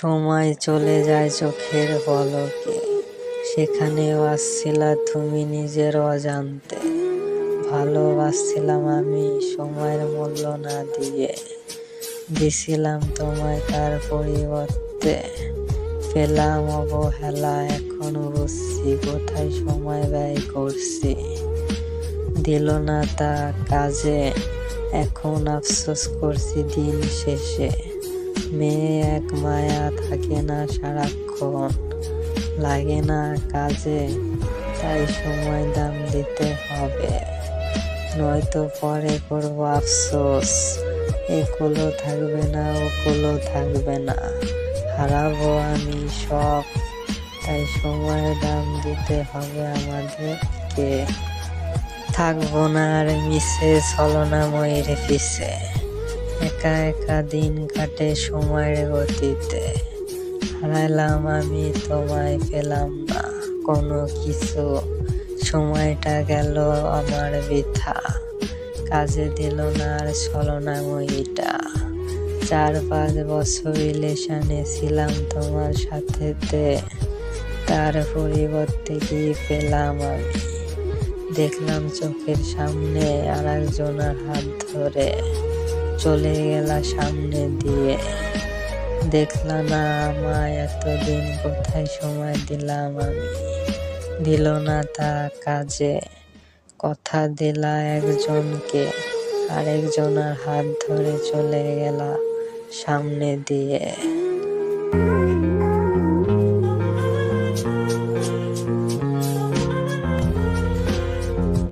সময় চলে যায় চোখের পলকে। সেখানেও আসছিলা তুমি নিজের অজান্তে। ভালোবাসছিলাম আমি সময়ের মূল্য না দিয়ে। দিছিলাম তোমায় তার পরিবর্তে। পেলাম অবহেলা, এখন বুঝছি কোথায় সময় ব্যয় করছি। দিল না তা কাজে, এখন আফসোস করছি দিন শেষে। মেয়ে এক মায়া থাকে না সারাক্ষণ। লাগে না কাজে, তাই সময় দাম দিতে হবে। নয়তো পরে করব আফসোস। এগুলো থাকবে না ওগুলো থাকবে না। হারাবো আমি সব, তাই সময়ের দাম দিতে হবে আমাদেরকে। থাকব না আর মিশে ছলনাময়ের পিছে একা একা দিন কাটে সময়ের গতিতে। হারাইলাম আমি, তোমায় পেলাম না। কোনো কিছু। সময়টা গেল আমার বৃথা। কাজে দিল না আর ছলনাময়ীটা। চার পাঁচ বছর রিলেশনে ছিলাম তোমার সাথেতে। তার পরিবর্তে কি পেলাম আমি? দেখলাম চোখের সামনে আর একজনের হাত ধরে। চলে গেলা সামনে দিয়ে। দেখলা না আমায় এতদিন কোথায় সময় দিলাম আমি? দিল না তা কাজে। কথা দিলা একজনকে, আরেকজনের হাত ধরে চলে গেলা সামনে দিয়ে।